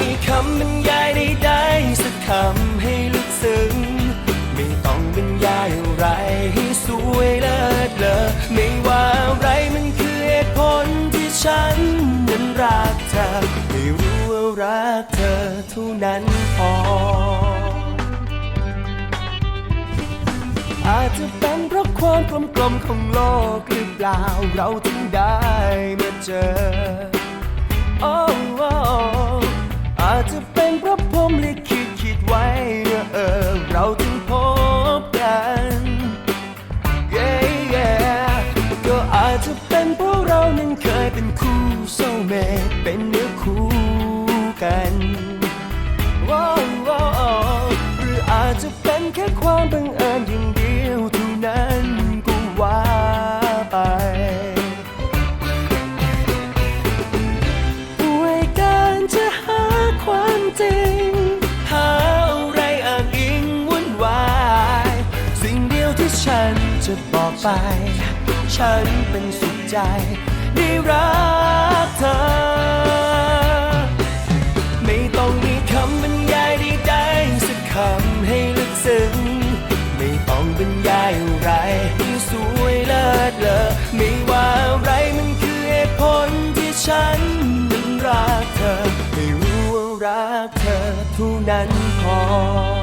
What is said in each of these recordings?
มีคำบรรยายใดๆสักคำให้ลึกซึ้ง ไม่ต้องบรรยายอะไรให้สวยเลิศเลอไม่ว่าอะไรมันคือเหตุผลที่ฉันนั้นรักเธอให้รู้ว่ารักเธอเท่านั้นพอ อาจจะเป็นเพราะความกลมกลมของโลกหรือเปล่าเราถึงได้มาเจอ เราถึงพบกัน yeah, yeah ก็อาจจะเป็นเพราะเรานั้นเคยเป็นคู่โซเมตเป็นเนื้อคู่กันว้าวหรืออาจจะเป็นแค่ความบังเอิญอย่างเดียวเท่านั้น ที่ฉันจะบอกไป ฉันเป็นสุขใจได้รักเธอ ไม่ต้องมีคำบรรยายใดๆสักคำให้ลึกซึ้ง ไม่ต้องบรรยายอะไรให้สวยเลิศเลอไม่ว่าอะไรมันคือเหตุผลที่ฉันนั้นรักเธอให้รู้ว่ารักเธอเท่านั้นพอ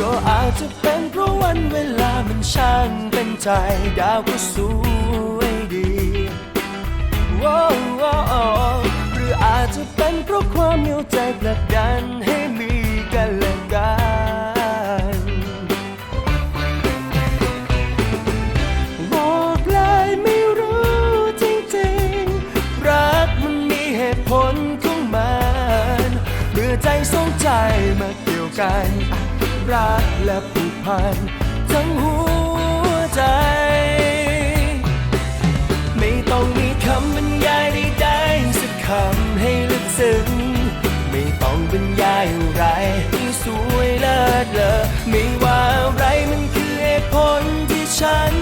ก็อาจจะเป็นเพราะวันเวลามันช่างเป็นใจ ดาวก็สวยดีว้าวว้หรืออาจจะเป็นเพราะความเหนียวใจผลักดันให้มีกันและกันบอกเลยไม่รู้จริงๆ รักมันมีเหตุผลของมันเมื่อใจสองใจมาเกี่ยวกัน รักและผูกพันทั้งหัวใจ ไม่ต้องมีคำบรรยายใดๆสักคำให้ลึกซึ้ง ไม่ต้องบรรยายอะไรสวยเลิศเลอไม่ว่าอะไรมันคือเหตุผลที่ฉัน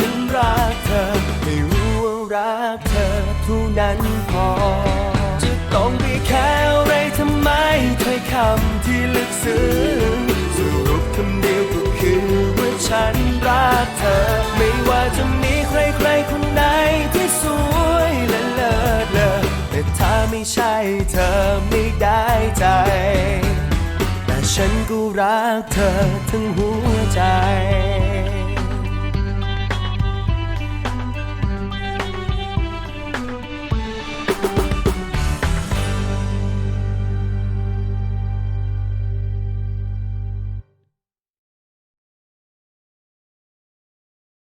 นั้นรักเธอให้รู้ว่ารักเธอเท่านั้นพอ ไม่ใช่เธอไม่ได้ใจ แต่ฉันก็รักเธอทั้งหัวใจ